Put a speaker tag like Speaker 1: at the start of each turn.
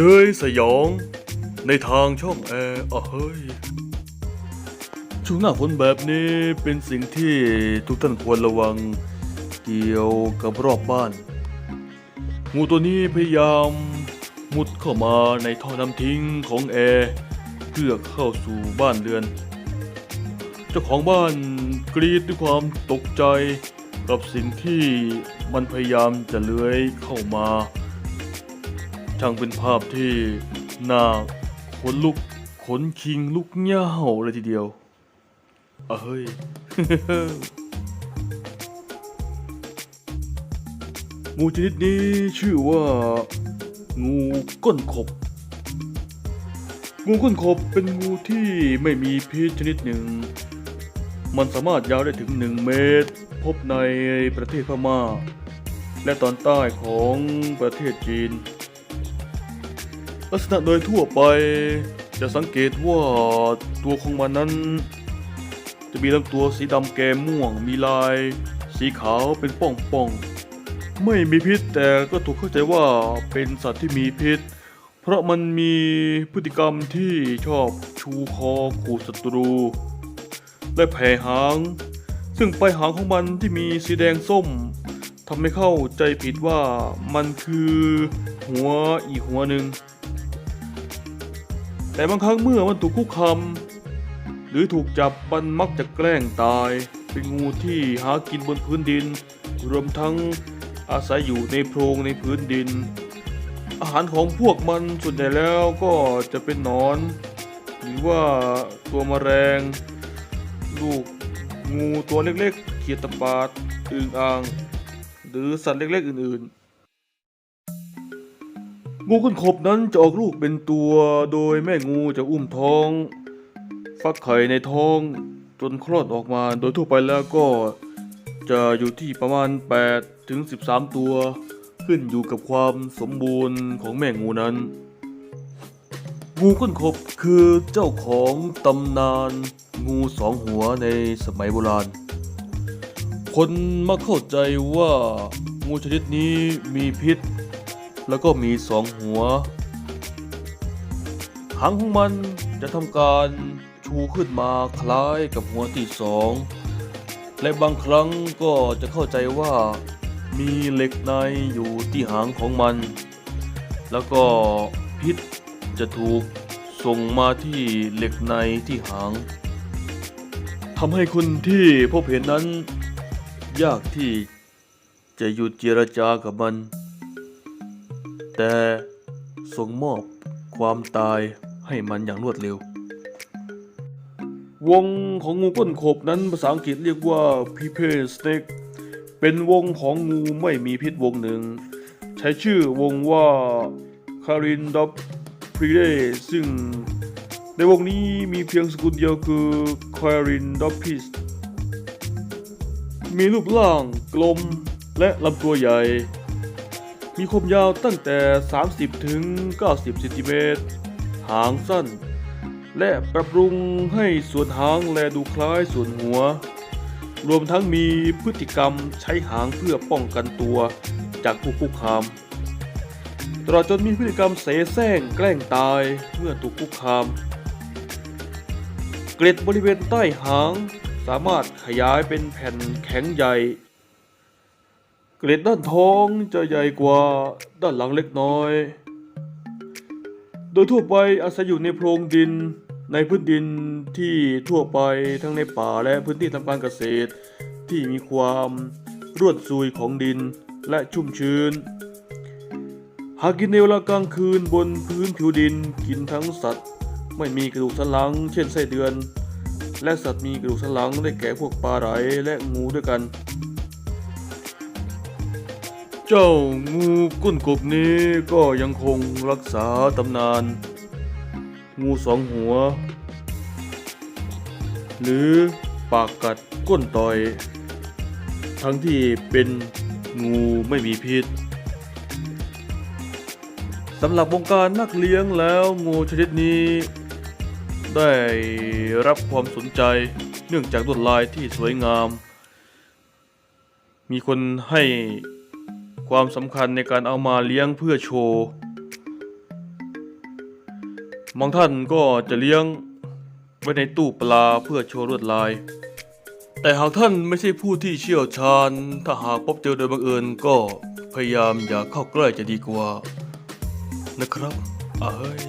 Speaker 1: เลยสยอง ในทางช่องแอร์อะเฮ้ยช่วงหน้าฝนแบบนี้เป็นสิ่งที่ทุกท่านควรระวังเกี่ยวกับรอบบ้าน งูตัวนี้พยายามมุดเข้ามาในท่อน้ำทิ้งของแอร์เพื่อเข้าสู่บ้านเรือน เจ้าของบ้านกรีดด้วยความตกใจกับสิ่งที่มันพยายามจะเลื้อยเข้ามา ช่างเป็นภาพที่น่าขนลุกขนคิงลุกเหย้าเลยทีเดียวเฮ้ยงูชนิดนี้ชื่อว่า งูก้นขบ งูก้นขบเป็นงูที่ไม่มีพิษชนิดหนึ่ง มันสามารถยาวได้ถึง 1 เมตร พบในประเทศพม่า และตอนใต้ของประเทศจีน ลักษณะโดยทั่วไป จะสังเกตว่าตัวของมันนั้น จะมีลำตัวสีดำแกมม่วง มีลาย สีขาวเป็นป่องๆไม่มีพิษแต่ก็ถูกเข้าใจว่าเป็นสัตว์ที่มีพิษ เพราะมันมีพฤติกรรมที่ชอบชูคอขู่ศัตรู และแผ่หาง ซึ่งปลายหางของมันที่มีสีแดงส้มทำให้เข้าใจผิดว่ามันคือหัวอีกหัวหนึ่ง แต่บางครั้งเมื่อมันถูกคุกคามหรือถูกจับมันมักจะแกล้งตาย เป็นงูที่หากินบนพื้นดิน รวมทั้งอาศัยอยู่ในโพรงในพื้นดิน อาหารของพวกมันส่วนใหญ่แล้วก็จะเป็นนอน หรือว่าตัวแมลง ลูกงูตัวเล็กๆ เขียดตะปาดอึ่งอ่าง หรือสัตว์เล็กๆ อื่นๆ งูก้นขบนั้นจะออกลูกเป็นตัวโดยแม่งูจะอุ้มท้อง ฟักไข่ในท้อง จนคลอดออกมาโดยทั่วไปแล้วก็จะอยู่ที่ประมาณ 8 ถึง 13 ตัว ขึ้นอยู่กับความสมบูรณ์ของแม่งูนั้น งูก้นขบคือเจ้าของตำนานงูสองหัวในสมัยโบราณ คนมักเข้าใจว่างูชนิดนี้มีพิษ แล้วก็มีสองหัว หางของมันจะทำการชูขึ้นมาคล้ายกับหัวที่สองและบางครั้งก็จะเข้าใจว่ามีเหล็กในอยู่ที่หางของมัน แล้วก็พิษจะถูกส่งมาที่เหล็กในที่หางทำให้คนที่พบเห็นนั้น ยากที่จะหยุดเจรจากับมัน แต่ส่งมอบความตายให้มันอย่างรวดเร็ว วงของงูก้นขบนั้นภาษาอังกฤษเรียกว่า p i p e snake เป็นวงของงูไม่มีพิษวงหนึ่ง ใช้ชื่อวงว่า c a r i n d o p p r i d e ซึ่งในวงนี้มีเพียงสกุลเดียวคือ c a r i n d o p i s มีรูปร่างกลมและลำตัวใหญ่ มีความยาวตั้งแต่ 30 ถึง 90เซนติเมตร หางสั้น และปรับปรุงให้ส่วนหางแลดูคล้ายส่วนหัว รวมทั้งมีพฤติกรรมใช้หางเพื่อป้องกันตัวจากผู้คุกคาม ตลอดจนมีพฤติกรรมเสแสร้งแกล้งตายเมื่อถูกคุกคาม เกล็ดบริเวณใต้หางสามารถขยายเป็นแผ่นแข็งใหญ่ เกล็ดด้านท้องจะใหญ่กว่าด้านหลังเล็กน้อย โดยทั่วไปอาศัยอยู่ในโพรงดินในพื้นดินที่ทั่วไปทั้งในป่าและพื้นที่ทำการเกษตร ที่มีความรวดซุยของดินและชุ่มชื้น หากกินในเวลากลางคืนบนพื้นผิวดินกินทั้งสัตว์ ไม่มีกระดูกสันหลัง เช่นไส้เดือน และสัตว์มีกระดูกสันหลังได้แก่พวกปลาไหลและงูด้วยกัน เจ้างูก้นกบนี้ก็ยังคงรักษาตำนาน งูสองหัว หรือปากกัดก้นต่อย ทั้งที่เป็นงูไม่มีพิษสำหรับวงการนักเลี้ยงแล้วงูชนิดนี้ ได้รับความสนใจเนื่องจากลวดลายที่สวยงาม มีคนให้ ความสำคัญในการเอามาเลี้ยงเพื่อโชว์บางท่านก็จะเลี้ยงไว้ในตู้ปลาเพื่อโชว์ลวดลาย แต่หากท่านไม่ใช่ผู้ที่เชี่ยวชาญ ถ้าหากพบเจอโดยบังเอิญก็พยายามอย่าเข้าใกล้จะดีกว่า นะครับเอ้ย